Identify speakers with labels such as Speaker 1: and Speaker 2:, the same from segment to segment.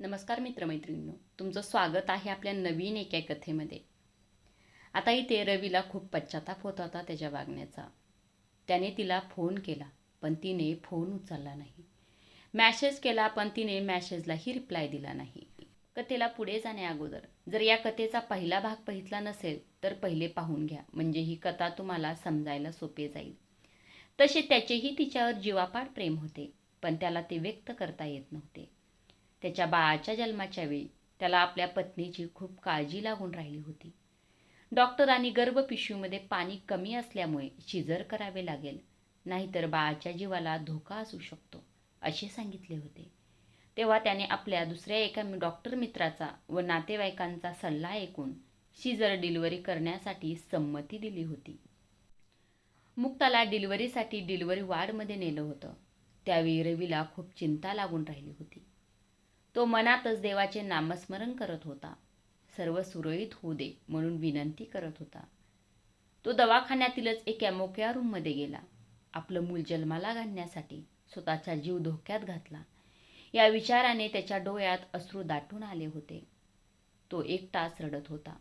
Speaker 1: नमस्कार मित्रमैत्रिणींनो तुमचं स्वागत आहे आपल्या नवीन एका कथेमध्ये. आता इथे रवीला खूप पश्चाताप होत होता त्याच्या वागण्याचा. त्याने तिला फोन केला पण तिने फोन उचलला नाही. मॅसेज केला पण तिने मॅसेजलाही रिप्लाय दिला नाही. कथेला पुढे जाण्या अगोदर जर या कथेचा पहिला भाग बघितला नसेल तर पहिले पाहून घ्या. म्हणजे ही कथा तुम्हाला समजायला सोपे जाईल. तसे त्याचेही तिच्यावर जीवापाड प्रेम होते पण त्याला ते व्यक्त करता येत नव्हते. त्याच्या बाळाच्या जन्माच्या वेळी त्याला आपल्या पत्नीची खूप काळजी लागून राहिली होती. डॉक्टरांनी गर्भपिशवीमध्ये पाणी कमी असल्यामुळे शिजर करावे लागेल नाहीतर बाळाच्या जीवाला धोका असू शकतो असे सांगितले होते. तेव्हा त्याने आपल्या दुसऱ्या एका डॉक्टर मित्राचा व नातेवाईकांचा सल्ला ऐकून शिजर डिलिव्हरी करण्यासाठी संमती दिली होती. मुक्ताला डिलिव्हरीसाठी डिलिव्हरी वार्डमध्ये नेलं होतं. त्यावेळी रवीला खूप चिंता लागून राहिली होती. तो मनातच देवाचे नामस्मरण करत होता. सर्व सुरळीत होऊ दे म्हणून विनंती करत होता. तो दवाखान्यातीलच एका मोक्या रूममध्ये गेला. आपलं मूल जन्माला घालण्यासाठी स्वतःचा जीव धोक्यात घातला. या विचाराने त्याच्या डोळ्यात अश्रू दाटून आले होते. तो एक तास रडत होता.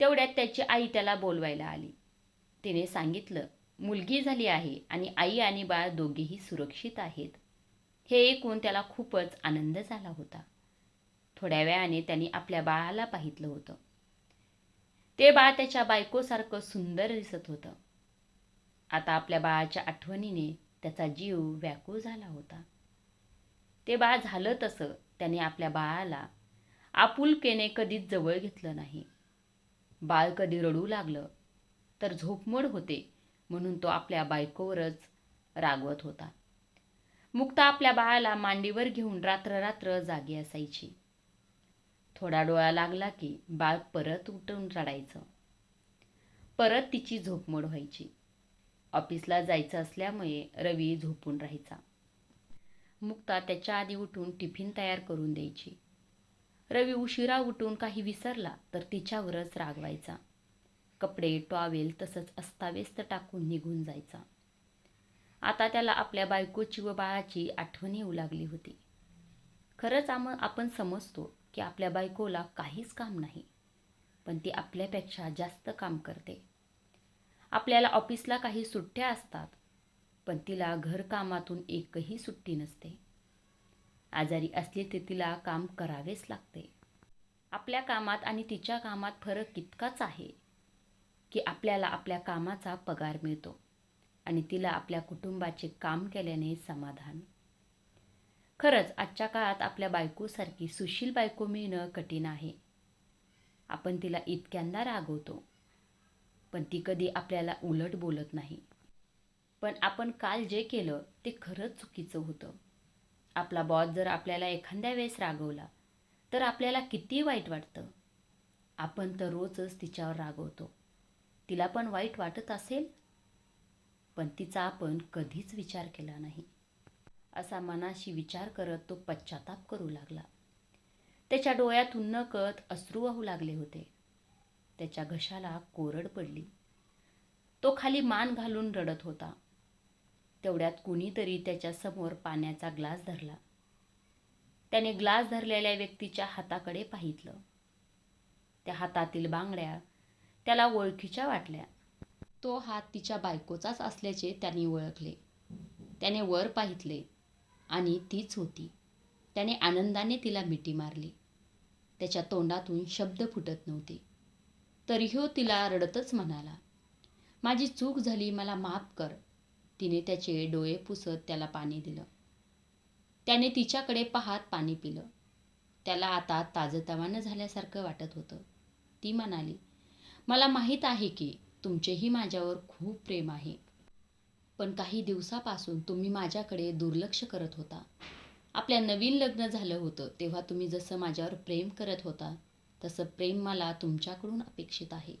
Speaker 1: तेवढ्यात त्याची आई त्याला बोलवायला आली. तिने सांगितलं मुलगी झाली आहे आणि आई आणि बाळ दोघेही सुरक्षित आहेत. हे ऐकून त्याला खूपच आनंद झाला होता. थोड्या वेळाने त्यांनी आपल्या बाळाला पाहितलं होतं. ते बाळ त्याच्या बायकोसारखं सुंदर दिसत होतं. आता आपल्या बाळाच्या आठवणीने त्याचा जीव व्याकुळ झाला होता. ते बाळ झालं तसं त्याने आपल्या बाळाला आपुलकेने कधीच जवळ घेतलं नाही. बाळ कधी रडू लागलं तर झोपमोड होते म्हणून तो आपल्या बायकोवरच रागवत होता. मुक्ता आपल्या बाळाला मांडीवर घेऊन रात्र रात्र जागी असायची. थोडा डोळा लागला की बाळ परत उठून रडायचं. परत तिची झोपमोड व्हायची. ऑफिसला जायचं असल्यामुळे रवी झोपून राहायचा. मुक्ता त्याच्या आधी उठून टिफिन तयार करून द्यायची. रवी उशिरा उठून काही विसरला तर तिच्यावरच रागवायचा. कपडे टॉवेल तसंच अस्ताव्यस्त टाकून निघून जायचा. आता त्याला आपल्या बायकोची व बाळाची आठवण येऊ लागली होती. खरंच आम आपण समजतो की आपल्या बायकोला काहीच काम नाही पण ती आपल्यापेक्षा जास्त काम करते. आपल्याला ऑफिसला काही सुट्ट्या असतात पण तिला घरकामातून एकही सुट्टी नसते. आजारी असली तर तिला काम करावेच लागते. आपल्या कामात आणि तिच्या कामात फरक इतकाच आहे की आपल्याला आपल्या कामाचा पगार मिळतो. आणि तिला आपल्या कुटुंबाचे काम केल्याने समाधान. खरंच आजच्या काळात आपल्या बायकोसारखी सुशील बायको मिळणं कठीण आहे. आपण तिला इतक्यांदा रागवतो पण ती कधी आपल्याला उलट बोलत नाही. पण आपण काल जे केलं ते खरंच चुकीचं होतं. आपला बॉस जर आपल्याला एखाद्या वेळेस रागवला तर आपल्याला किती वाईट वाटतं? आपण तर रोजच तिच्यावर रागवतो. तिला पण वाईट वाटत असेल? पण तिचा आपण कधीच विचार केला नाही. असा मनाशी विचार करत तो पश्चाताप करू लागला. त्याच्या डोळ्यातून नकत अश्रू वाहू लागले होते. त्याच्या घशाला कोरड पडली. तो खाली मान घालून रडत होता. तेवढ्यात कुणीतरी त्याच्यासमोर पाण्याचा ग्लास धरला. त्याने ग्लास धरलेल्या व्यक्तीच्या हाताकडे पाहितलं. त्या हातातील बांगड्या त्याला ओळखीच्या वाटल्या. तो हात तिच्या बायकोचाच असल्याचे त्यांनी ओळखले. त्याने वर पाहितले आणि तीच होती. त्याने आनंदाने तिला मिठी मारली. त्याच्या तोंडातून शब्द फुटत नव्हते. तरीही तिला रडतच म्हणाला माझी चूक झाली मला माफ कर. तिने त्याचे डोळे पुसत त्याला पाणी दिलं. त्याने तिच्याकडे पाहत पाणी पिलं. त्याला आता ताजतवानं झाल्यासारखं वाटत होतं. ती म्हणाली मला माहीत आहे की तुमचेही माझ्यावर खूप प्रेम आहे. पण काही दिवसापासून तुम्ही माझ्याकडे दुर्लक्ष करत होता. आपल्या नवीन लग्न झालं होतं तेव्हा तुम्ही जसं माझ्यावर प्रेम करत होता तसं प्रेम मला तुमच्याकडून अपेक्षित आहे.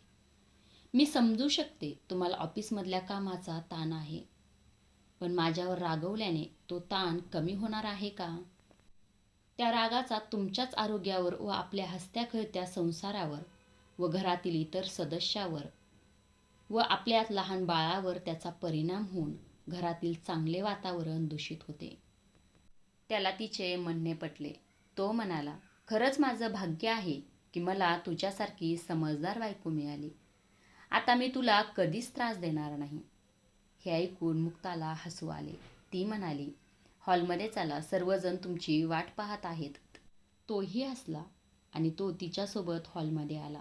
Speaker 1: मी समजू शकते तुम्हाला ऑफिसमधल्या कामाचा ताण आहे. पण माझ्यावर रागवल्याने तो ताण कमी होणार आहे का? त्या रागाचा तुमच्याच आरोग्यावर व आपल्या हस्त्या खेळत्या संसारावर व घरातील इतर सदस्यावर व आपल्या लहान बाळावर त्याचा परिणाम होऊन घरातील चांगले वातावरण दूषित होते. त्याला तिचे म्हणणे पटले. तो म्हणाला खरंच माझं भाग्य आहे की मला तुझ्यासारखी समजदार बायको मिळाली. आता मी तुला कधीच त्रास देणार नाही. हे ऐकून मुक्ताला हसू आले. ती म्हणाली हॉलमध्ये चला सर्वजण तुमची वाट पाहत आहेत. तोही हसला आणि तो तिच्यासोबत हॉलमध्ये आला.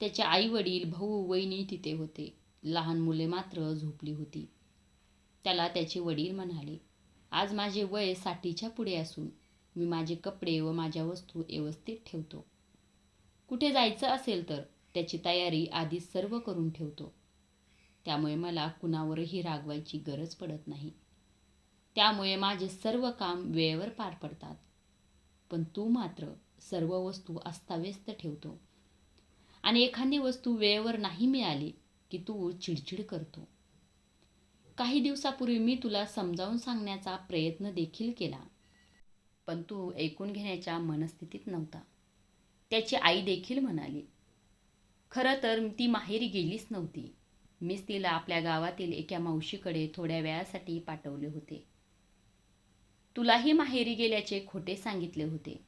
Speaker 1: त्याचे आई वडील भाऊ वहिनी तिथे होते. लहान मुले मात्र झोपली होती. त्याला त्याचे वडील म्हणाले आज माझे वय साठीच्या पुढे असून मी माझे कपडे व माझ्या वस्तू व्यवस्थित ठेवतो. कुठे जायचं असेल तर त्याची तयारी आधी सर्व करून ठेवतो. त्यामुळे मला कुणावरही रागवायची गरज पडत नाही. त्यामुळे माझे सर्व काम वेळेवर पार पडतात. पण तू मात्र सर्व वस्तू अस्ताव्यस्त ठेवतो. आणि एखादी वस्तू वेळेवर नाही मिळाली की तू चिडचिड करतो. काही दिवसापूर्वी मी तुला समजावून सांगण्याचा प्रयत्न देखील केला. पण तू ऐकून घेण्याच्या मनस्थितीत नव्हता. त्याची आई देखील म्हणाली खरं तर ती माहेरी गेलीच नव्हती. मीच तिला आपल्या गावातील एका मावशीकडे थोड्या वेळासाठी पाठवले होते. तुलाही माहेरी गेल्याचे खोटे सांगितले होते.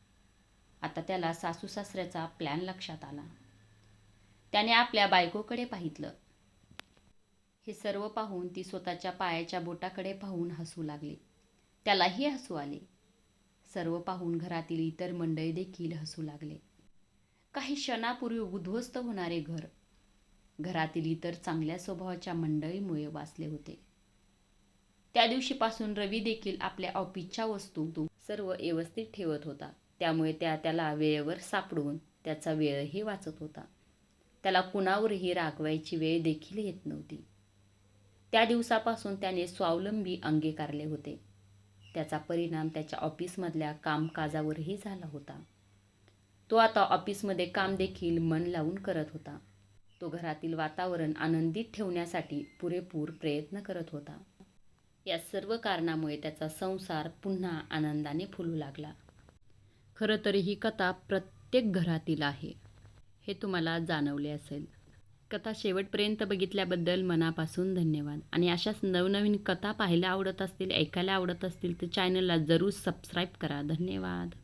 Speaker 1: आता त्याला सासू सासऱ्याचा प्लॅन लक्षात आला. त्याने आपल्या बायकोकडे पाहितलं. हे सर्व पाहून ती स्वतःच्या पायाच्या बोटाकडे पाहून हसू लागली. त्यालाही हसू आले. सर्व पाहून घरातील इतर मंडळी देखील हसू लागले. काही क्षणापूर्वी उद्ध्वस्त होणारे घर घरातील इतर चांगल्या स्वभावाच्या मंडळीमुळे वाचले होते. त्या दिवशीपासून रवी देखील आपल्या ऑफिसच्या वस्तू सर्व व्यवस्थित ठेवत होता. त्यामुळे त्या त्याला वेळेवर सापडून त्याचा वेळही वाचत होता. त्याला कुणावरही रागवायची वेळ देखील येत नव्हती. त्या दिवसापासून त्याने स्वावलंबी अंगीकारले होते. त्याचा परिणाम त्याच्या ऑफिसमधल्या कामकाजावरही झाला होता. तो आता ऑफिसमध्ये काम देखील मन लावून करत होता. तो घरातील वातावरण आनंदित ठेवण्यासाठी पुरेपूर प्रयत्न करत होता. या सर्व कारणामुळे त्याचा संसार पुन्हा आनंदाने फुलू लागला. खरं तर ही कथा प्रत्येक घरातील आहे. हे तुम्हाला जाणवले असेल. कथा शेवटपर्यंत बघितल्याबद्दल मनापासून धन्यवाद. आणि अशाच नवनवीन कथा पाहायला आवडत असतील ऐकायला आवडत असतील तर चॅनलला जरूर सबस्क्राईब करा. धन्यवाद.